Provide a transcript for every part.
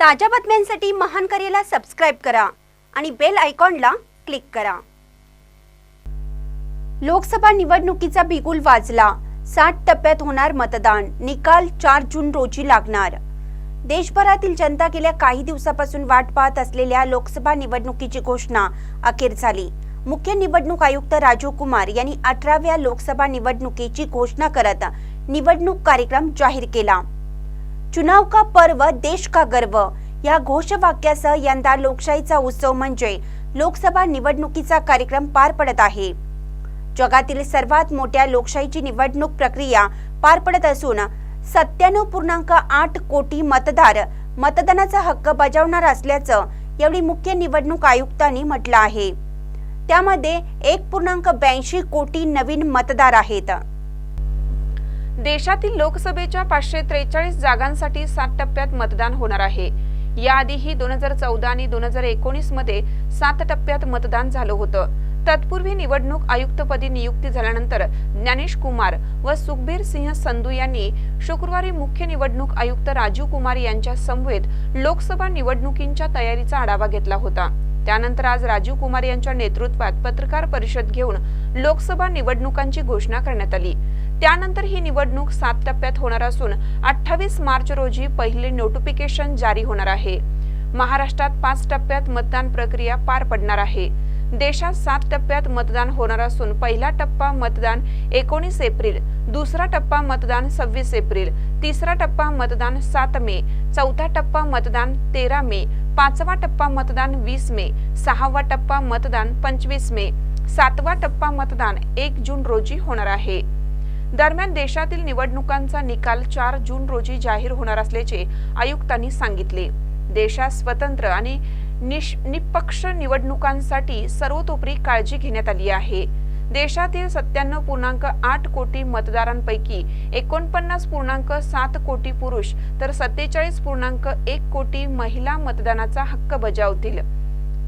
ताज्या बातम्यांसाठी महान करेला सबस्क्राईब करा आणि बेल आयकॉनला क्लिक करा. लोकसभा निवडणुकीचा बिगुल वाजला. साठ टप्प्यात होणार मतदान. निकाल चार जून रोजी लागणार. देशभरातील जनता गेल्या काही दिवसापासून वाट पाहत असलेल्या लोकसभा निवडणुकीची घोषणा अखेर झाली. मुख्य निवडणूक आयुक्त राजीव कुमार यांनी अठराव्या लोकसभा निवडणुकीची घोषणा करत निवडणूक कार्यक्रम जाहीर केला. चुनाव का पर्व देश का गर्व? या घोषवाक्यासह यंदा लोकशाहीचा उत्सव म्हणजे लोकसभा निवडणुकीचा कार्यक्रम पार पडत आहे. जगातील सर्वात मोठ्या लोकशाहीची निवडणूक प्रक्रिया पार पडत असून सत्त्याण्णव पूर्णांक आठ कोटी मतदार मतदानाचा हक्क बजावणार असल्याचं यावेळी मुख्य निवडणूक आयुक्तांनी म्हटलं आहे. त्यामध्ये एक पूर्णांक ब्याऐंशी कोटी नवीन मतदार आहेत. देशातील लोकसभेच्या पाचशे त्रेचाळीस जागांसाठी सात टप्प्यात मतदान होणार आहे. याआधीही दोन हजार चौदा आणि दोन हजार एकोणीसमध्ये सात टप्प्यात मतदान झालं होतं. तत्पूर्वी निवडणूक आयुक्तपदी नियुक्ती झाल्यानंतर ज्ञानेश कुमार व सुखबीर सिंह संधू यांनी शुक्रवारी मुख्य निवडणूक आयुक्त राजीव कुमार यांच्या समवेत लोकसभा निवडणुकींच्या तयारीचा आढावा घेतला होता. त्यानंतर आज राजीव कुमार यांच्या नेतृत्वात पत्रकार परिषद घेऊन लोकसभा निवडणुकांची घोषणा करण्यात आली. त्यानंतर ही निवडणूक सात टप्प्यात होणार असून अठ्ठावीस मार्च रोजी पहिले नोटिफिकेशन जारी होणार आहे. महाराष्ट्रात पाच टप्प्यात मतदान प्रक्रिया पार पडणार आहे. देशात सात टप्प्यात मतदान होणार असून पहिला टप्पा मतदान एकोणीस एप्रिल दुसरा टप्पा मतदान सव्वीस एप्रिल तिसरा टप्पा मतदान सात मे चौथा टप्पा मतदान तेरा मे पाचवा टप्पा मतदान वीस मे सहावा टप्पा मतदान पंचवीस मे सातवा टप्पा मतदान एक जून रोजी होणार आहे. दरम्यान देशातील निवडणुकांचा निकाल चार जून रोजी जाहीर होणार असल्याचे आयुक्तांनी सांगितले. देशात स्वतंत्र आणि निश निपक्ष निवडणुकांसाठी सर्वतोपरी काळजी घेण्यात आली आहे. देशातील सत्त्याण्णव पूर्णांक आठ कोटी मतदारांपैकी एकोणपन्नास पूर्णांक सात कोटी पुरुष तर सत्तेचाळीस पूर्णांक एक कोटी महिला मतदानाचा हक्क बजावतील.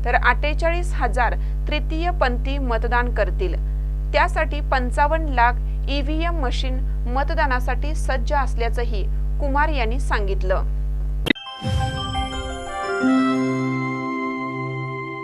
तर अठ्ठेचाळीस हजार तृतीय पंथी मतदान करतील. त्यासाठी पंचावन्न लाख ईव्हीएम मशीन मतदानासाठी सज्ज असल्याचंही कुमार यांनी सांगितलं.